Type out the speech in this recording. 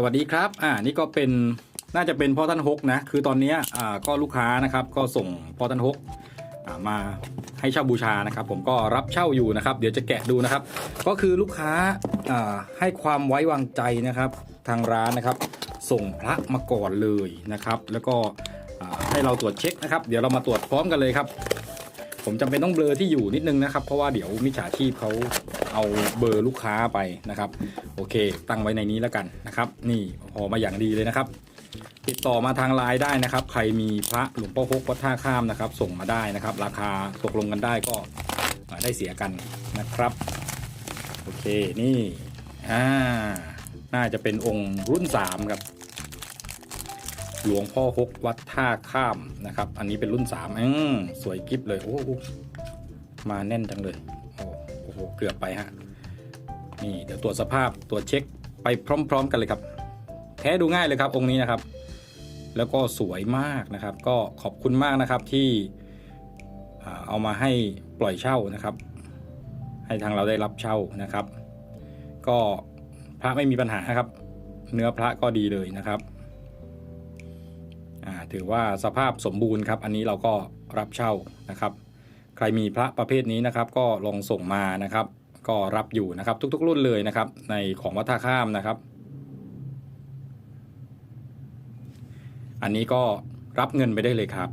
สวัสดีครับ อ่า นี่ก็เป็นน่าจะเป็นพ่อท่านฮกนะ คือตอนนี้อ่าก็ลูกค้านะครับ ก็ส่งพ่อท่านฮกอ่ามาให้เช่าบูชานะครับ ผมก็รับเช่าอยู่นะครับ เดี๋ยวจะแกะดูนะครับ ก็คือลูกค้าอ่าให้ความไว้วางใจนะครับ ทางร้านนะครับ ส่งพระมาก่อนเลยนะครับ แล้วก็อ่าให้เราตรวจเช็คนะครับ เดี๋ยวเรามาตรวจพร้อมกันเลยครับ ผมจำเป็นต้องเบลอที่อยู่นิดนึงนะครับ เพราะว่าเดี๋ยวมิจฉาชีพเขา เอาเบอร์ลูกค้าไปนะครับโอเค ตั้งไว้ในนี้แล้วกันนะครับนี่พอมาอย่างดีเลยนะครับ ติดต่อมาทางไลน์ได้นะครับ ใครมีพระหลวงพ่อฮกวัดท่าข้ามนะครับ ส่งมาได้นะครับ ราคาตกลงกันได้ก็ได้เสียกันนะครับโอเคนี่อ่าน่าจะเป็นองค์รุ่นสามครับหลวงพ่อฮกวัดท่าข้ามนะครับ อันนี้เป็นรุ่นสามอืมสวยกิฟเลยโอ้มาแน่นจังเลย อ้โอ้โหเกือบไปฮะนี่เดี๋ยวตรวจสภาพตรวจเช็คไปพร้อม ๆ กันเลยครับ แท้ดูง่ายเลยครับองค์นี้นะครับ แล้วก็สวยมากนะครับ ก็ขอบคุณมากนะครับที่เอามาให้ปล่อยเช่านะครับ ให้ทางเราได้รับเช่านะครับ ก็พระไม่มีปัญหาครับ เนื้อพระก็ดีเลยนะครับถือว่าสภาพสมบูรณ์ครับ อันนี้เราก็รับเช่านะครับ ใครมีพระประเภทนี้นะครับ ก็ลองส่งมานะครับ ก็รับอยู่นะครับทุก ๆ รุ่นเลยนะครับ ในของวัดท่าข้ามนะครับ อันนี้ก็รับเงินไปได้เลยครับ